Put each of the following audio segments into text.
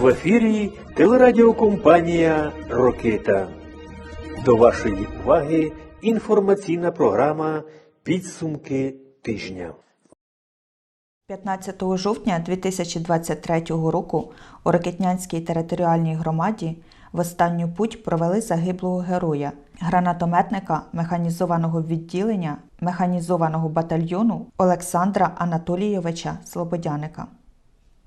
В ефірі телерадіокомпанія Рокита. До вашої уваги інформаційна програма Підсумки тижня. 15 жовтня 2023 року у Рокетнянській територіальній громаді в останню путь провели загиблого героя, гранатометника механізованого відділення механізованого батальйону Олександра Анатолійовича Слободяника.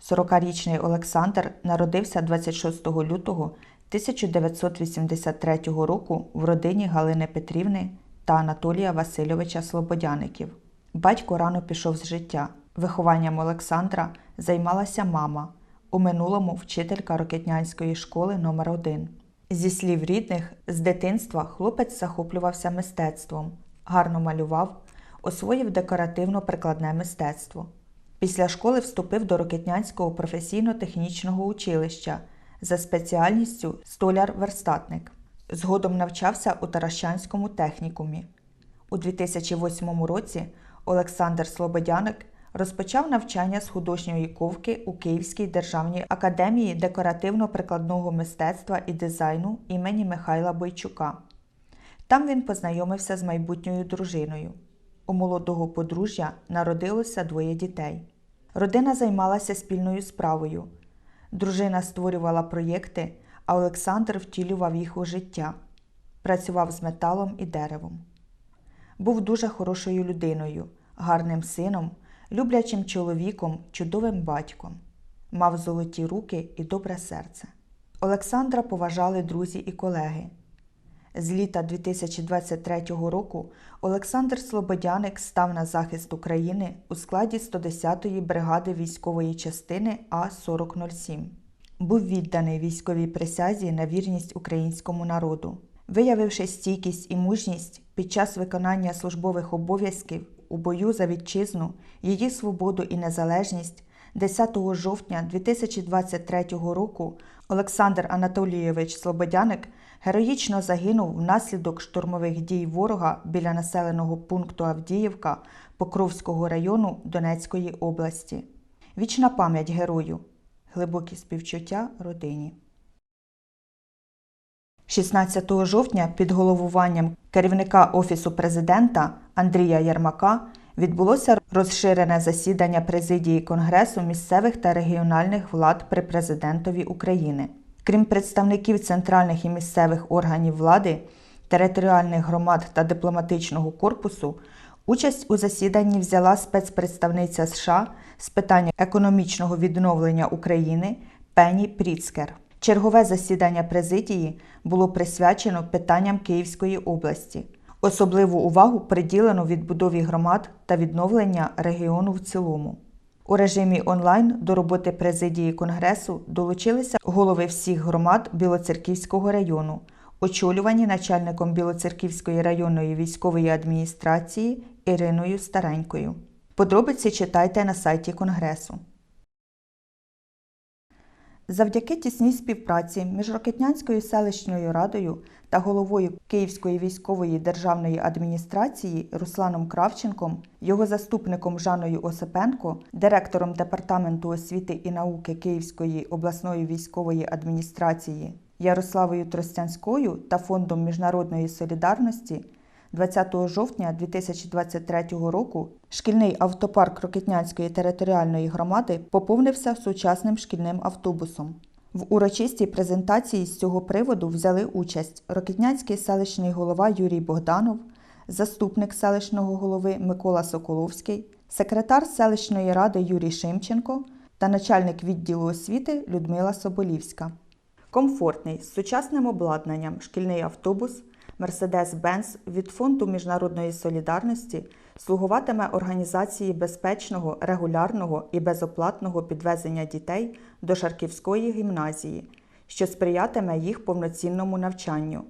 40-річний Олександр народився 26 лютого 1983 року в родині Галини Петрівни та Анатолія Васильовича Слободяників. Батько рано пішов з життя. Вихованням Олександра займалася мама, у минулому вчителька Рокетнянської школи номер 1 Зі слів рідних, з дитинства хлопець захоплювався мистецтвом, гарно малював, освоїв декоративно-прикладне мистецтво. Після школи вступив до Рокетнянського професійно-технічного училища за спеціальністю столяр-верстатник. Згодом навчався у Таращанському технікумі. У 2008 році Олександр Слободяник розпочав навчання з художньої ковки у Київській державній академії декоративно-прикладного мистецтва і дизайну імені Михайла Бойчука. Там він познайомився з майбутньою дружиною. У молодого подружжя народилося двоє дітей. Родина займалася спільною справою. Дружина створювала проєкти, а Олександр втілював їх у життя. Працював з металом і деревом. Був дуже хорошою людиною, гарним сином, люблячим чоловіком, чудовим батьком. Мав золоті руки і добре серце. Олександра поважали друзі і колеги. З літа 2023 року Олександр Слободяник став на захист України у складі 110-ї бригади військової частини А-4007. Був відданий військовій присязі на вірність українському народу. Виявивши стійкість і мужність під час виконання службових обов'язків у бою за вітчизну, її свободу і незалежність, 10 жовтня 2023 року Олександр Анатолійович Слободяник героїчно загинув внаслідок штурмових дій ворога біля населеного пункту Авдіївка Покровського району Донецької області. Вічна пам'ять герою, глибокі співчуття родині. 16 жовтня під головуванням керівника Офісу президента Андрія Ярмака відбулося розширене засідання президії Конгресу місцевих та регіональних влад при президентові України. Крім представників центральних і місцевих органів влади, територіальних громад та дипломатичного корпусу, участь у засіданні взяла спецпредставниця США з питань економічного відновлення України Пені Пріцкер. Чергове засідання президії було присвячено питанням Київської області. Особливу увагу приділено відбудові громад та відновлення регіону в цілому. У режимі онлайн до роботи президії Конгресу долучилися голови всіх громад Білоцерківського району, очолювані начальником Білоцерківської районної військової адміністрації Іриною Старенькою. Подробиці читайте на сайті Конгресу. Завдяки тісній співпраці між Рокетнянською селищною радою та головою Київської військової державної адміністрації Русланом Кравченком, його заступником Жаною Осипенко, директором департаменту освіти і науки Київської обласної військової адміністрації Ярославою Тростянською та Фондом міжнародної солідарності 20 жовтня 2023 року шкільний автопарк Рокетнянської територіальної громади поповнився сучасним шкільним автобусом. В урочистій презентації з цього приводу взяли участь Рокетнянський селищний голова Юрій Богданов, заступник селищного голови Микола Соколовський, секретар селищної ради Юрій Шимченко та начальник відділу освіти Людмила Соболівська. Комфортний з сучасним обладнанням шкільний автобус Mercedes-Benz від Фонду міжнародної солідарності слугуватиме організації безпечного, регулярного і безоплатного підвезення дітей до Шарківської гімназії, що сприятиме їх повноцінному навчанню.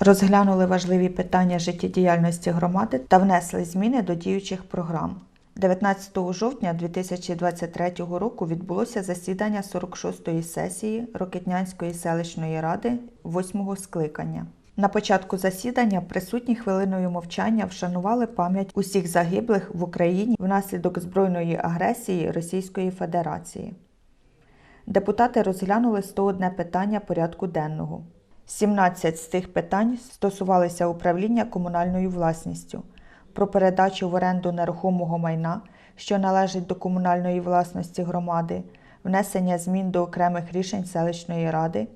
Розглянули важливі питання життєдіяльності громади та внесли зміни до діючих програм. 19 жовтня 2023 року відбулося засідання 46-ї сесії Рокетнянської селищної ради 8-го скликання. На початку засідання присутні хвилиною мовчання вшанували пам'ять усіх загиблих в Україні внаслідок збройної агресії Російської Федерації. депутати розглянули 101 питання порядку денного. 17 з цих питань стосувалися управління комунальною власністю, про передачу в оренду нерухомого майна, що належить до комунальної власності громади, внесення змін до окремих рішень селищної ради,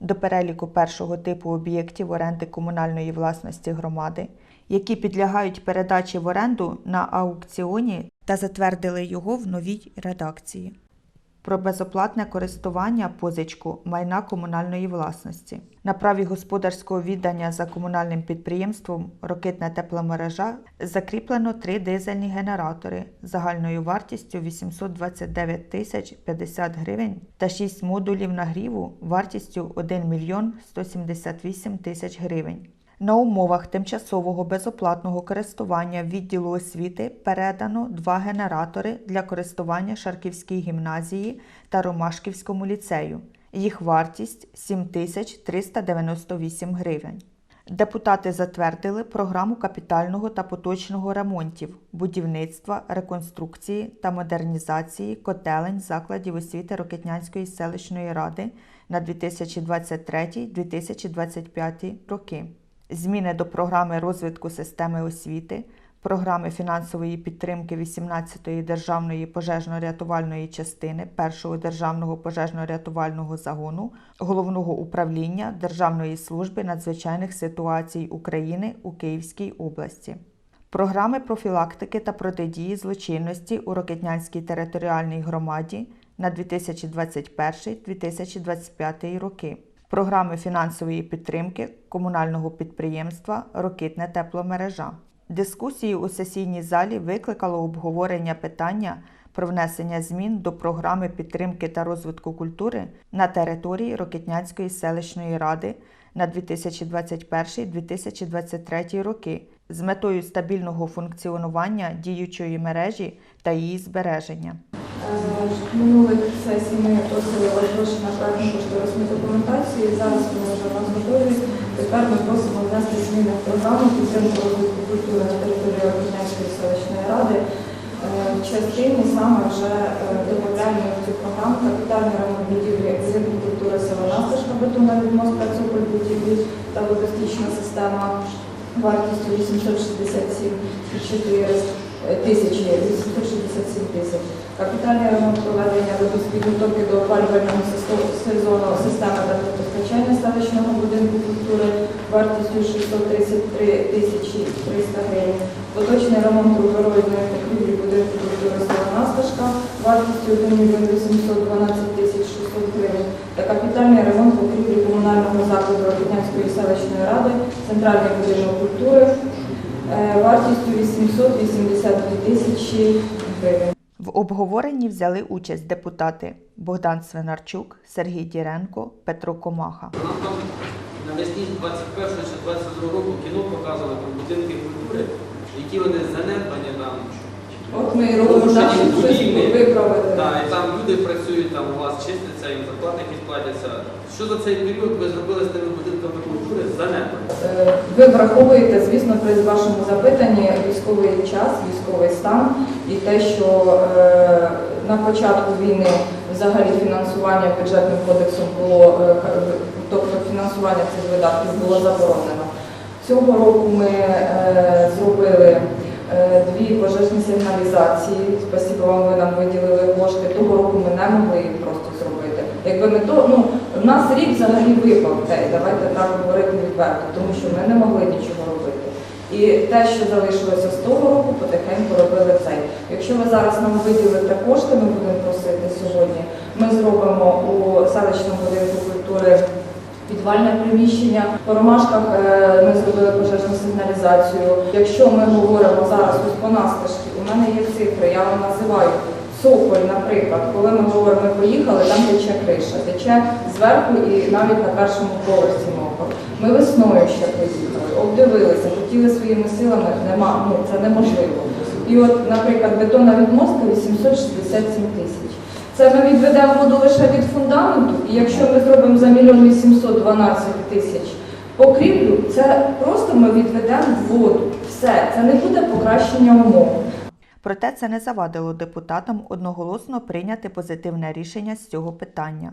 до переліку першого типу об'єктів оренди комунальної власності громади, які підлягають передачі в оренду на аукціоні та затвердили його в новій редакції. Про безоплатне користування позичку майна комунальної власності. На праві господарського віддання за комунальним підприємством Рокитна тепломережа закріплено три дизельні генератори загальною вартістю 829 тисяч 50 гривень та 6 модулів нагріву вартістю 1 мільйон 178 тисяч гривень. На умовах тимчасового безоплатного користування відділу освіти передано два генератори для користування Шарківській гімназії та Ромашківському ліцею. Їх вартість 7398 гривень. Депутати затвердили програму капітального та поточного ремонтів, будівництва, реконструкції та модернізації котелень закладів освіти Рокетнянської селищної ради на 2023-2025 роки зміни до програми розвитку системи освіти, програми фінансової підтримки 18-ї державної пожежно-рятувальної частини 1-го державного пожежно-рятувального загону Головного управління Державної служби надзвичайних ситуацій України у Київській області. Програми профілактики та протидії злочинності у Рокетнянській територіальній громаді на 2021-2025 роки програми фінансової підтримки комунального підприємства Рокитне тепломережа. Дискусії у сесійній залі викликало обговорення питання про внесення змін до програми підтримки та розвитку культури на території Рокитнянської селищної ради на 2021-2023 роки з метою стабільного функціонування діючої мережі та її збереження. Минулих сесій ми просили вас гроші на проектну кошторисну документацію. Зараз ми вже в нас готові. Тепер ми просимо внести зміни в програму підтримки розвитку культури на території Об'єднанської селищної ради. Е, В частині саме вже е, додаємо в цю програму капітальний ремонт будівлі будинку культури села Насташка, бетонна відмостка, цоколь будівлі та водостічна система вартістю 867,4 тисячі, 867 тисяч. Капітальний ремонт проведення водоспідготовки до опалювального сезону системи водопостачання селищного будинку культури вартістю 633 тисячі 300 гривень. Поточний ремонт рубероїдної покрівлі будинку культури села Насташка вартістю 1 мільйон 812 тисяч 600 гривень. Та капітальний ремонт покрівлі комунального закладу Рокітнянської селищної ради, центральний будинок культури е, вартістю 882 тисячі гривень. В обговоренні взяли участь депутати Богдан Свинарчук, Сергій Діренко, Петро Комаха. Нам там навесні 21 чи 22 року кіно показували про будинки культури, які вони занедбані там. От ми робимо наші виправити. Да, і там люди працюють, там у вас чиститься, їм зарплати якісь платяться. Що за цей період ви зробили з тими будинками культури? Занедбані. Е, Ви враховуєте, звісно, при вашому запитанні військовий час, військовий стан і те, що е, на початку війни взагалі фінансування бюджетним кодексом було, е, тобто фінансування цих видатків було заборонено. Цього року ми е, зробили дві пожежні сигналізації. Спасибо вам, ви нам виділили кошти. Того року ми не могли їх просто зробити. Якби ми то, ну, в нас рік взагалі випав, те, давайте так говорити відверто, тому що ми не могли нічого робити. І те, що залишилося з того року, потихеньку робили цей. Якщо ви зараз нам виділите кошти, ми будемо просити сьогодні. Ми зробимо у селищному будинку культури підвальне приміщення. По ромашках е, ми зробили пожежну сигналізацію. Якщо ми говоримо зараз ось по настежки, у мене є цифри, я вам називаю. Цоколь, наприклад, коли ми говоримо, поїхали, там тече криша, тече зверху і навіть на першому поверсі мокро. Ми весною ще поїхали, обдивилися, хотіли своїми силами, нема, ну це неможливо. І от, наприклад, бетонна відмостка 867 тисяч. Це ми відведемо воду лише від фундаменту, і якщо ми зробимо за мільйон 812 тисяч покрівлю, це просто ми відведемо воду. Все, це не буде покращення умов. Проте це не завадило депутатам одноголосно прийняти позитивне рішення з цього питання.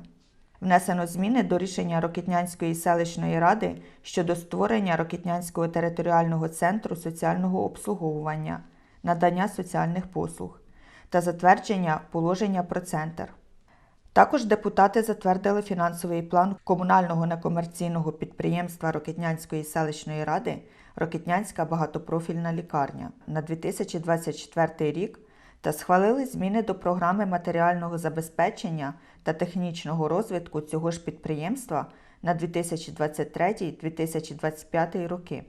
Внесено зміни до рішення Рокітнянської селищної ради щодо створення Рокітнянського територіального центру соціального обслуговування, надання соціальних послуг та затвердження положення про центр. Також депутати затвердили фінансовий план комунального некомерційного підприємства Рокетнянської селищної ради Рокетнянська багатопрофільна лікарня на 2024 рік та схвалили зміни до програми матеріального забезпечення та технічного розвитку цього ж підприємства на 2023-2025 роки.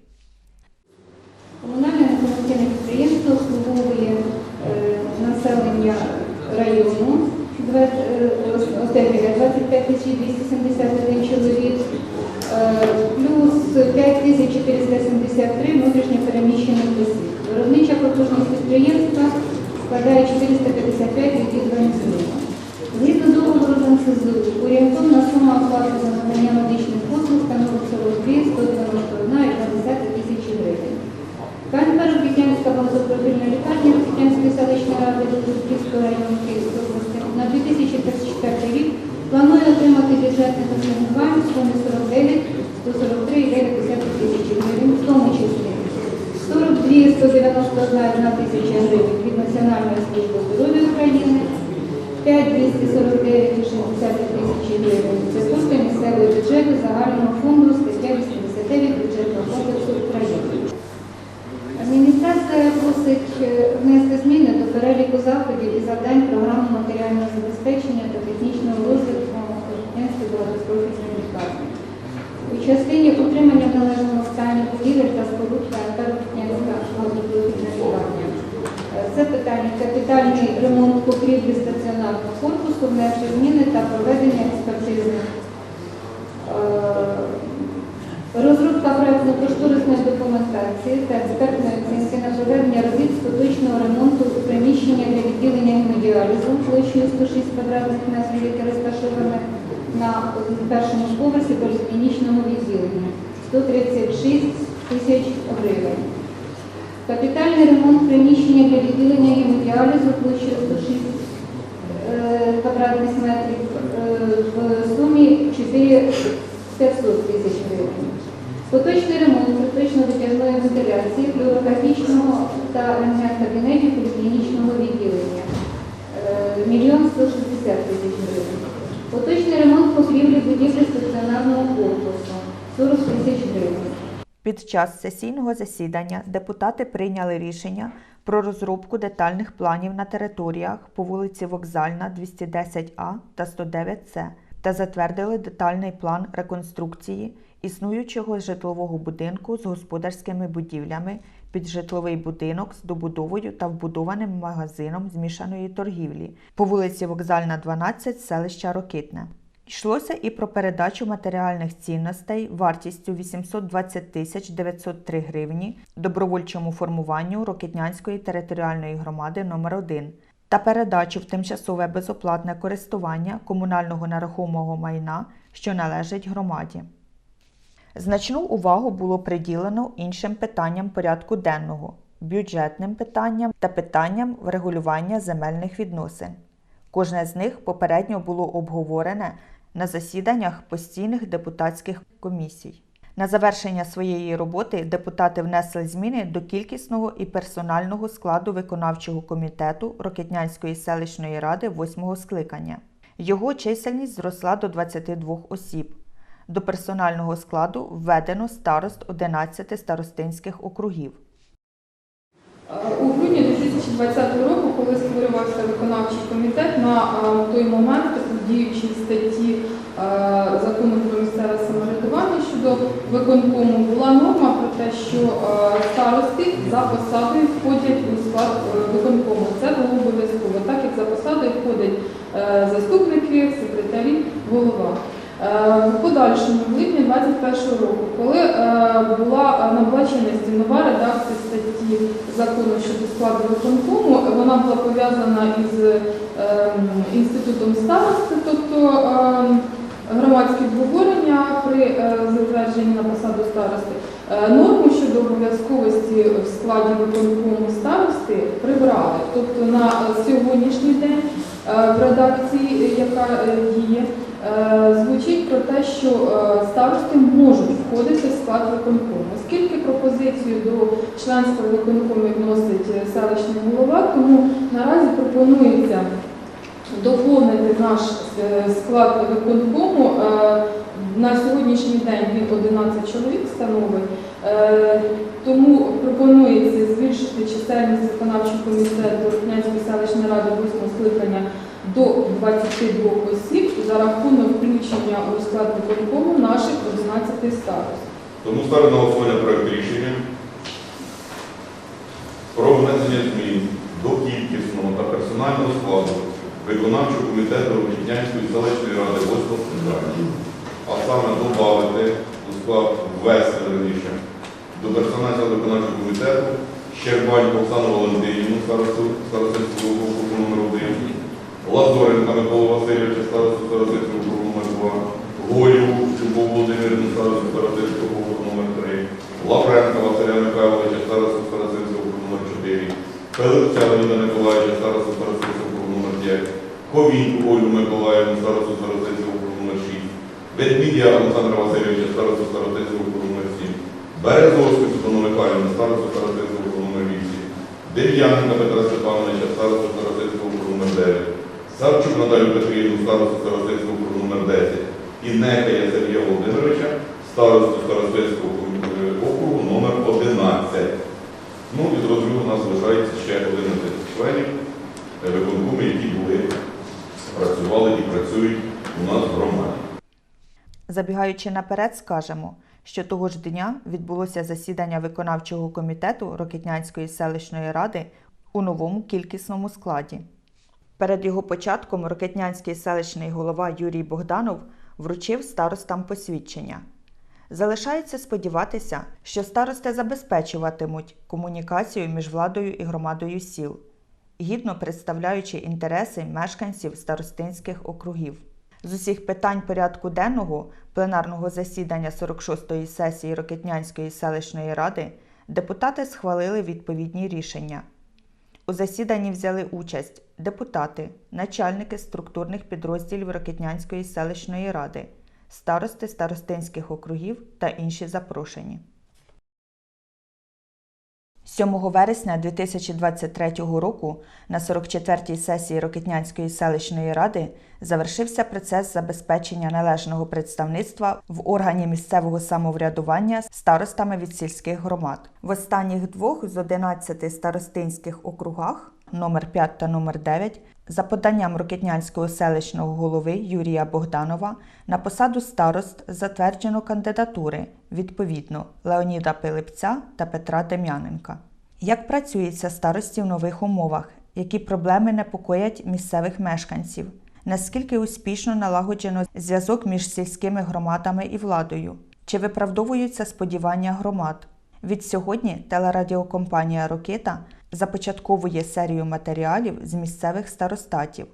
Комунальне некомерційне підприємство обслуговує е, населення району е, 25 тисяч 271 чоловік, е, плюс 5 тисяч 473 внутрішньо переміщених осіб. Виробнича потужність підприємства складає 455 відвідувань змін. Згідно договору з НСЗУ, орієнтовна сума оплати за надання медичних послуг становить 42 191 тисячі гривень. КНП Рокітянська багатопрофільна лікарня Рокітянської селищної ради Луцьківського району Київської області на 2034 рік планує отримати бюджетне асигнування в сумі 49 143,9 тисячі гривень, в тому числі 42 191 тисяча гривень від Національної служби здоров'я України, 5 249,6 тисячі гривень. Це кошти місцевого бюджету загального фонду стаття 89 бюджетного кодексу України. Адміністрація просить е, внести зміни до переліку заходів і завдань програми матеріального забезпечення та технічного розвитку Рокітнянської багатопрофільної лікарні. У частині утримання в належному стані будівель та споруд КНП Рокітнянська багатопрофільна лікарня. Е, Це питання капітальний ремонт покрівлі стаціонарного корпусу, внести зміни та проведення експертизних е, Розробка проєктно-кошторисної документації та експертної оцінки на проведення робіт з поточного ремонту приміщення для відділення гемодіалізу площею 106 квадратних метрів, яке розташоване на першому поверсі поліклінічного відділення 136 тисяч. Капітальний ремонт приміщення для відділення гемодіалізу площею 106 е, квадратних метрів е, в сумі 4 500 тисяч гривень. Поточний ремонт критично-витяжної вентиляції, флюорографічного та рентген-кабінетів поліклінічного відділення е, мільйон 160 тисяч гривень. Поточний ремонт покрівлі будівлі стаціонарного корпусу 40 тисяч гривень. Під час сесійного засідання депутати прийняли рішення про розробку детальних планів на територіях по вулиці Вокзальна 210А та 109С та затвердили детальний план реконструкції існуючого житлового будинку з господарськими будівлями під житловий будинок з добудовою та вбудованим магазином змішаної торгівлі по вулиці Вокзальна, 12, селища Рокитне. Йшлося і про передачу матеріальних цінностей вартістю 820 тисяч 903 гривні добровольчому формуванню Рокитнянської територіальної громади номер 1 та передачу в тимчасове безоплатне користування комунального нерухомого майна, що належить громаді. Значну увагу було приділено іншим питанням порядку денного, бюджетним питанням та питанням врегулювання земельних відносин. Кожне з них попередньо було обговорене на засіданнях постійних депутатських комісій. На завершення своєї роботи депутати внесли зміни до кількісного і персонального складу виконавчого комітету Рокетнянської селищної ради 8 скликання. Його чисельність зросла до 22 осіб. До персонального складу введено старост 11 старостинських округів. У грудні 2020 року, коли створювався виконавчий комітет, на е, той момент діючій статті е, закону про місцеве самоврядування щодо виконкому була норма про те, що е, старости за посадою входять у склад е, виконкому. Це було обов'язково, так як за посадою входять заступники, секретарі, голова. Е, В подальшому, в липні 2021 року, коли е, була набула чинності нова редакція статті закону щодо складу виконкому, вона була пов'язана із е, інститутом старости, тобто е, громадські обговорення при е, затвердженні на посаду старости. Норму щодо обов'язковості в складі виконкому старости прибрали. Тобто на сьогоднішній день в редакції, яка діє, звучить про те, що е, старости можуть входити в склад виконкому. Оскільки пропозицію до членства в виконкомі вносить е, селищний голова, тому наразі пропонується доповнити наш е, склад виконкому. е, На сьогоднішній день він 11 чоловік становить, Е, тому пропонується збільшити чисельність виконавчого комітету Рокнянської селищної ради 8 скликання до 22 осіб за рахунок включення у склад виконкому наших 11 старост. Тому ставлю на голосування проект рішення про внесення змін до кількісного та персонального складу виконавчого комітету Рокітнянської селищної ради 8 скликання. А саме додати у склад ввести раніше до персонального виконавчого комітету Щербань Оксану Валентинівну, старосту Старостинського округу номер 1, Лазоренка Микола Васильовича, старосту Старостинського округу номер 2, Голіву Любов Володимирівну, старосту Старостинського округу номер 3, Лавренка Василя Михайловича, старосту Старостинського округу номер 4, Пилипця Леоніда Миколаївича, старосту Старостинського округу номер 5, Ковіньку Олю Миколаївну, старосту Старостинського округу номер 6, Ведмідя Олександра Васильовича, старосту Старостинського округу номер 7, Березовську Світлану Михайлівну, старосту Старостинського округу номер 8, Дем'яненка Петра Степановича, старосту 9, Савчук Наталю Петрівну, старосту Старостинського округу номер 10 і Некая Сергія Володимировича, старосту Старостинського округу номер 11. Ну і зрозуміло, у нас залишається ще 11 членів виконкому, які були, працювали і працюють у нас в громаді. Забігаючи наперед, скажемо, що того ж дня відбулося засідання виконавчого комітету Рокетнянської селищної ради у новому кількісному складі. Перед його початком Рокетнянський селищний голова Юрій Богданов вручив старостам посвідчення. Залишається сподіватися, що старости забезпечуватимуть комунікацію між владою і громадою сіл, гідно представляючи інтереси мешканців старостинських округів. З усіх питань порядку денного пленарного засідання 46-ї сесії Рокетнянської селищної ради депутати схвалили відповідні рішення. У засіданні взяли участь депутати, начальники структурних підрозділів Рокетнянської селищної ради, старости старостинських округів та інші запрошені. 7 вересня 2023 року на 44-й сесії Рокетнянської селищної ради завершився процес забезпечення належного представництва в органі місцевого самоврядування старостами від сільських громад. В останніх двох з 11 старостинських округах номер 5 та номер 9 за поданням Рокетнянського селищного голови Юрія Богданова на посаду старост затверджено кандидатури відповідно Леоніда Пилипця та Петра Дем'яненка. Як працюється старості в нових умовах? Які проблеми непокоять місцевих мешканців? Наскільки успішно налагоджено зв'язок між сільськими громадами і владою? Чи виправдовуються сподівання громад? Від сьогодні телерадіокомпанія Рокита започатковує серію матеріалів з місцевих старостатів,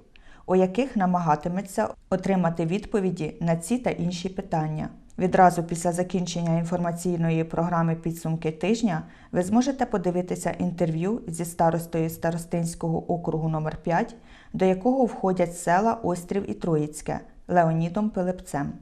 у яких намагатиметься отримати відповіді на ці та інші питання. Відразу після закінчення інформаційної програми Підсумки тижня ви зможете подивитися інтерв'ю зі старостою Старостинського округу номер 5 до якого входять села Острів і Троїцьке Леонідом Пилипцем.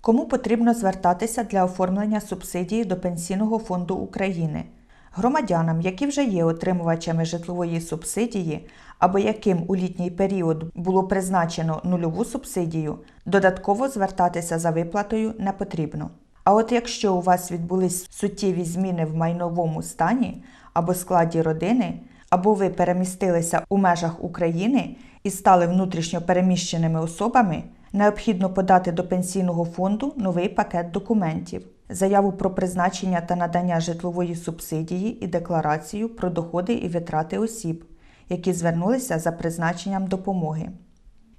Кому потрібно звертатися для оформлення субсидії до Пенсійного фонду України? Громадянам, які вже є отримувачами житлової субсидії, або яким у літній період було призначено нульову субсидію, додатково звертатися за виплатою не потрібно. А от якщо у вас відбулись суттєві зміни в майновому стані або складі родини, або ви перемістилися у межах України і стали внутрішньо переміщеними особами, необхідно подати до пенсійного фонду новий пакет документів, заяву про призначення та надання житлової субсидії і декларацію про доходи і витрати осіб, які звернулися за призначенням допомоги.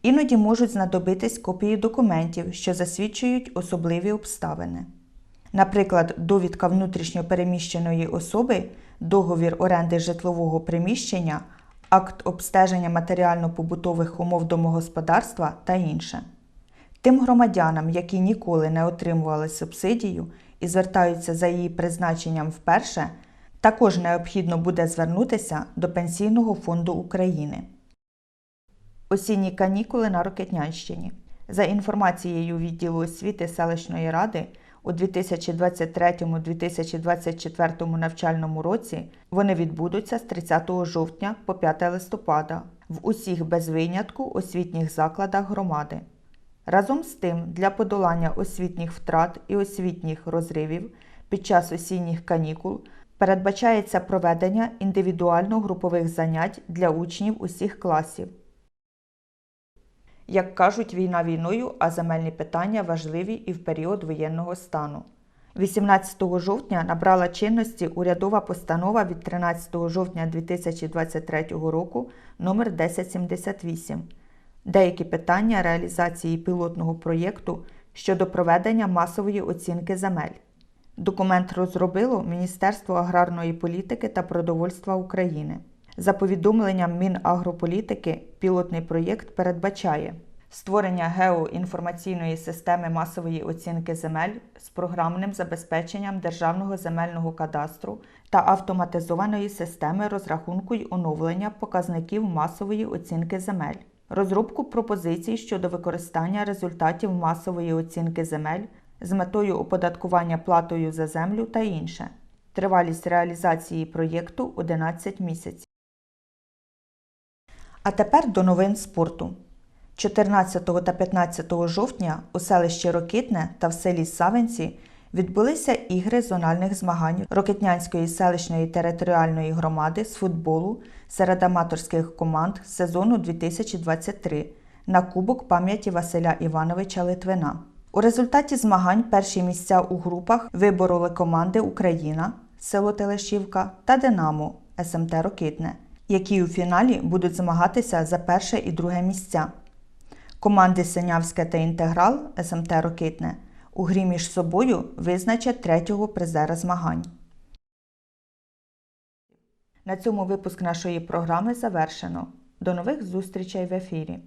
Іноді можуть знадобитись копії документів, що засвідчують особливі обставини. Наприклад, довідка внутрішньо переміщеної особи, договір оренди житлового приміщення, акт обстеження матеріально-побутових умов домогосподарства та інше. Тим громадянам, які ніколи не отримували субсидію і звертаються за її призначенням вперше, також необхідно буде звернутися до Пенсійного фонду України. Осінні канікули на Рокетнянщині. За інформацією відділу освіти селищної ради, у 2023-2024 навчальному році вони відбудуться з 30 жовтня по 5 листопада в усіх без винятку освітніх закладах громади. Разом з тим, для подолання освітніх втрат і освітніх розривів під час осінніх канікул передбачається проведення індивідуально-групових занять для учнів усіх класів. Як кажуть, війна війною, а земельні питання важливі і в період воєнного стану. 18 жовтня набрала чинності урядова постанова від 13 жовтня 2023 року номер 1078 деякі питання реалізації пілотного проєкту щодо проведення масової оцінки земель. Документ розробило Міністерство аграрної політики та продовольства України. За повідомленням Мінагрополітики, пілотний проєкт передбачає створення геоінформаційної системи масової оцінки земель з програмним забезпеченням Державного земельного кадастру та автоматизованої системи розрахунку й оновлення показників масової оцінки земель, розробку пропозицій щодо використання результатів масової оцінки земель з метою оподаткування платою за землю та інше. Тривалість реалізації проєкту 11 місяців. А тепер до новин спорту. 14 та 15 жовтня у селищі Рокитне та в селі Савинці відбулися ігри зональних змагань Рокитнянської селищної територіальної громади з футболу серед аматорських команд сезону 2023 на Кубок пам'яті Василя Івановича Литвина. У результаті змагань перші місця у групах вибороли команди Україна, село Телешівка та Динамо СМТ Рокитне, які у фіналі будуть змагатися за перше і друге місця. Команди Синявське та Інтеграл СМТ Рокитне у грі між собою визначать третього призера змагань. На цьому випуск нашої програми завершено. До нових зустрічей в ефірі.